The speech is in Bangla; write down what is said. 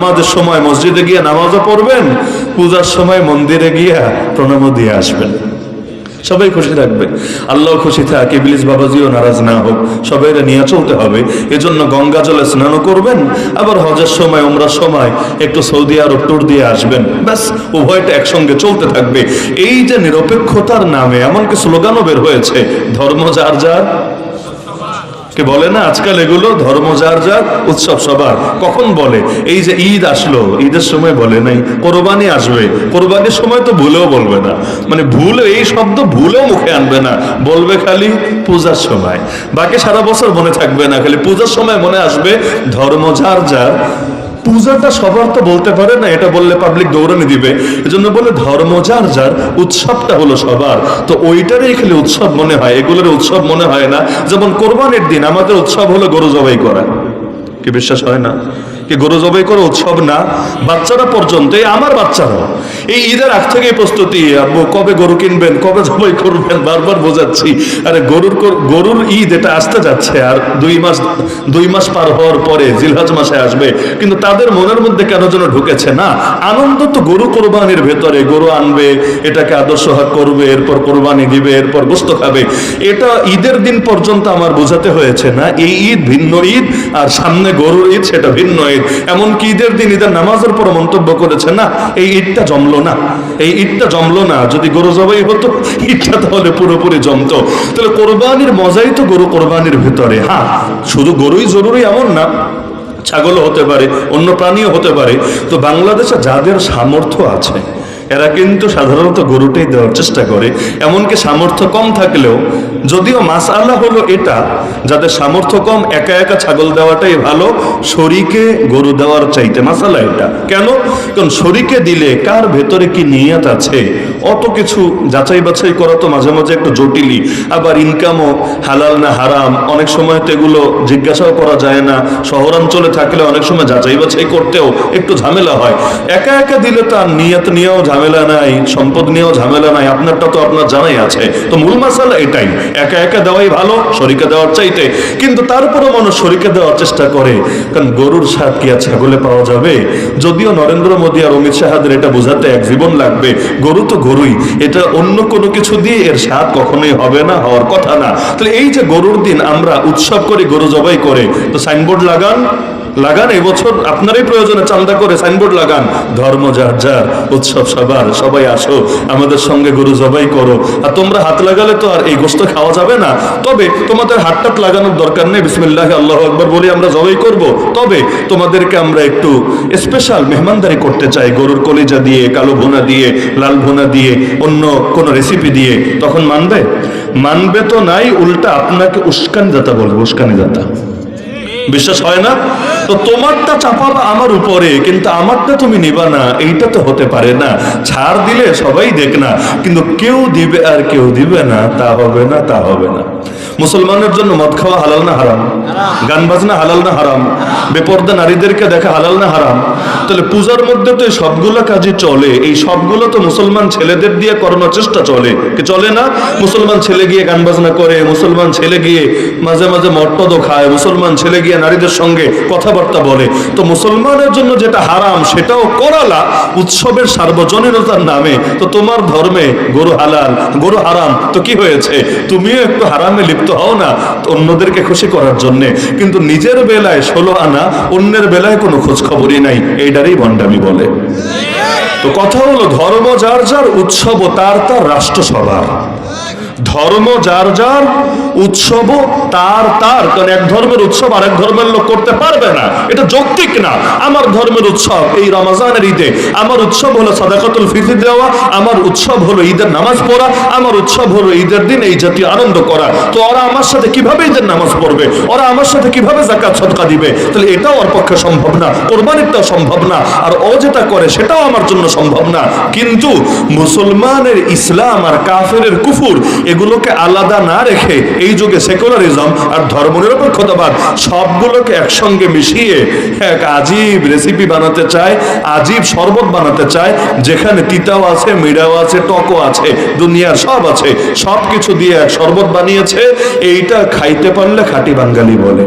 আমাদের সময় মসজিদে গিয়ে নামাজও পড়বেন, পূজার সময় মন্দিরে গিয়া প্রণামও দিয়ে আসবেন। সবাই খুশি থাকবে আল্লাহ খুশি থাক, ইবলিস বাবাজিও নারাজ না হোক, সবাই নিয়ে চলতে হবে। এজন্য গঙ্গা জলে স্নানও করবেন, আবার হজের সময় ওমরার সময় একটু সৌদি আরব ট্যুর দিয়ে আসবেন। ব্যাস, উভয়টা একসঙ্গে চলতে থাকবে। এই যে নিরপেক্ষতার নামে এমনকি স্লোগানও বের হয়েছে, ধর্ম যার যার কে বলে না, আজকাল এগুলো ধর্ম যার যার উৎসব সবার। কখন বলে? এই যে ঈদ আসলো, ঈদের সময় বলে নাই, কোরবানি আসবে। কোরবানির সময় তো ভুলেও বলবে না। মানে ভুল, এই শব্দ ভুলেও মুখে আনবে না। বলবে খালি পূজার সময়। বাকি সারা বছর মনে থাকবে না, খালি পূজার সময় মনে আসবে ধর্ম যার যার পূজাটা সবার তো বলতে পারে না, এটা বললে পাবলিক দৌড়ানি দিবে। এজন্য বলে ধর্ম যার যার, উৎসবটা হলো সবার। তো ওইটারই খালি উৎসব মনে হয়, এগুলোর উৎসব মনে হয় না। যেমন কোরবানের দিন, আমাদের উৎসব হলো গরু জবাই করা। কি বিশ্বাস হয় না? কি গরু জবাই করে উৎসব না? বাচ্চারা পর্যন্ত আমার বাচ্চারা এই ঈদের আগ থেকে প্রস্তুতি আব্বু কবে গরু কিনবেন, কবে জবাই করবেন, বারবার বোঝাচ্ছি। আরে গরুর গরুর ঈদ এটা আসতে যাচ্ছে, আর দুই মাস দুই মাস পার হওয়ার পরে জিলহাজ মাসে আসবে। কিন্তু তাদের মনের মধ্যে কেন যেন ঢুকেছে না? আনন্দ তো গরু কোরবানির ভেতরে, গরু আনবে, এটাকে আদর্শ হাক করবে, এরপর কোরবানি দিবে, এরপর গোস্ত খাবে। এটা ঈদের দিন পর্যন্ত আমার বোঝাতে হয়েছে না, এই ঈদ ভিন্ন ঈদ আর সামনে গরুর ঈদ সেটা ভিন্ন ঈদ। এমনকি ঈদের দিন ঈদের নামাজের পর মন্তব্য করেছে না, এই ঈদটা জমলো না। এই ঈদটা জমলো না। যদি গরু জবাই হতো, ঈদটা তাহলে পুরোপুরি জমতো। তাহলে কোরবানির মজাই তো গরু কোরবানির ভেতরে। হ্যাঁ শুধু গরুই জরুরি এমন না, ছাগলও হতে পারে, অন্য প্রাণীও হতে পারে। তো বাংলাদেশে যাদের সামর্থ্য আছে এরা কিন্তু সাধারণত গরুটাই দেওয়ার চেষ্টা করে, এমনকি সামর্থ্য কম থাকলেও, যদিও মাস আল্লাহ হলো এটা, যাদের সামর্থ্য কম, একা একা ছাগল দেওয়াটাই ভালো শরীকে গরু দেওয়ার চাইতে মাসালা এটা। কেন? কারণ শরীকে দিলে কার ভেতরে কি নিয়ত আছে? অত কিছু যাচাই বাছাই করা তো মাঝে মাঝে একটু জটিলই। আবার ইনকামও হালাল না হারাম, অনেক সময় তো এগুলো জিজ্ঞাসাও করা যায় না। শহরাঞ্চলে থাকলে অনেক সময় যাচাই বাছাই করতেও একটু ঝামেলা হয়। একা একা দিলে তার নিয়ত নিয়েও ঝামেলা নাই, সম্পদ নিয়েও ঝামেলা নাই, আপনারটা তো আপনার জানাই আছে। তো মূল মাসালা এটাই, একা একা দেওয়াই ভালো, শরীকে দেওয়ার চাইতে। কিন্তু তারপরেও মানুষ শরীকে দেওয়ার চেষ্টা করে। কারণ গরুর স্বাদ কি আর ছাগলে পাওয়া যাবে? যদিও নরেন্দ্র মোদী আর অমিত শাহাদের এটা বোঝাতে এক জীবন লাগবে। গরু তো গরুই। এটা অন্য কোনো কিছু দিয়ে এর স্বাদ কখনোই হবে না, হওয়ার কথা না। তাহলে এই যে গরুর দিন, আমরা উৎসব করে, গরু জবাই করে। তো সাইনবোর্ড লাগান। লাগান এবছর আপনারই প্রয়োজনে চান্দা করে সাইনবোর্ড লাগান। ধর্ম যার যার, উৎসব সবার, সবাই আসো, আমাদের সঙ্গে গরু জবাই করো। আর তোমরা হাত লাগালে তো আর এই গোস্ত খাওয়া যাবে না। তবে তোমাদের হাত টাত লাগানোর দরকার নেই, বিসমিল্লাহ, আল্লাহ আকবর বলে আমরা জবাই করব। তবে তোমাদেরকে আমরা একটু স্পেশাল মেহমানদারি করতে চাই, গরুর কলিজা দিয়ে, কালো ভুনা দিয়ে, লাল ভুনা দিয়ে, অন্য কোনো রেসিপি দিয়ে। তখন মানবে? মানবে তো নাই, উল্টা আপনাকে উস্কানি দাতা বলবে, উস্কানি দাতা। বিশ্বাস হয় না? তো তোমারটা চাপাবা আমার উপরে, কিন্তু আমারটা তুমি নিবা না, এইটা তো হতে পারে না। ছাড় দিলে সবাই দেখ না, কিন্তু কেউ দিবে আর কেউ দিবে না, তা হবে না, তা হবে না। মুসলমানের জন্য মদ খাওয়া হালাল না হারাম? গান বাজনা হালাল না হারাম? বেপর্দা নারীদেরকে দেখা হালাল না হারাম? তাহলে পূজার মধ্যে তো এই সবগুলো কাজই চলে। এই সবগুলো তো মুসলমান ছেলেদের দিয়ে করানোর চেষ্টা চলে। কি চলে না? মুসলমান ছেলে গিয়ে গান বাজনা করে, মুসলমান ছেলে গিয়ে মাঝে মাঝে মট্টদও খায়, মুসলমান ছেলে গিয়ে নারীদের সঙ্গে কথাবার্তা বলে। তো মুসলমানের জন্য যেটা হারাম, সেটাও করালা উৎসবের সার্বজনীনতার নামে। তো তোমার ধর্মে গরু হালাল, গরু হারাম, তো কি হয়েছে? তুমিও একটু হারামে লিপ্ত হও না অন্যদেরকে খুশি করার জন্য। কিন্তু নিজের বেলায় ষোলো আনা, অন্যের বেলায় কোনো খোঁজ খবরই নাই। এইটারই ভণ্ডামি বলে। তো কথা হলো, ধর্ম যার যার, উৎসব তার তার রাষ্ট্রসভার। ধর্ম যার যার উৎসব তার তার। কারণ এক ধর্মের উৎসব আর এক ধর্মের লোক করতে পারবে না। এটা যৌক্তিক না। আমার ধর্মের উৎসব এই রমজানের ঈদে। আমার উৎসব হলো সাদাকাতুল ফিতর দেওয়া। আমার উৎসব হলো ঈদের নামাজ পড়া। আমার উৎসব হলো ঈদের দিন এই জাতীয় আনন্দ করা। তো ওরা আমার সাথে কীভাবে ঈদের নামাজ পড়বে? ওরা আমার সাথে কীভাবে জাকাত সদকা দিবে? তাহলে এটাও ওর পক্ষে সম্ভব না। কোরবানিরটাও সম্ভব না। আর ও যেটা করে সেটাও আমার জন্য সম্ভব না। কিন্তু মুসলমানের ইসলাম আর কাফেরের কুফুর, এগুলোকে আলাদা না রেখে এই যুগে সেকুলারিজম আর ধর্ম নিরপেক্ষতাবাদ সবগুলোকে একসঙ্গে মিশিয়ে এক আজীব রেসিপি বানাতে চায়, আজীব শরবত বানাতে চায়, যেখানে তিতাও আছে মিড়াও আছে, টকও আছে, দুনিয়ার সব আছে। সব কিছু দিয়ে এক শরবত বানিয়েছে, এইটা খাইতে পারলে খাঁটি বাঙালি বলে।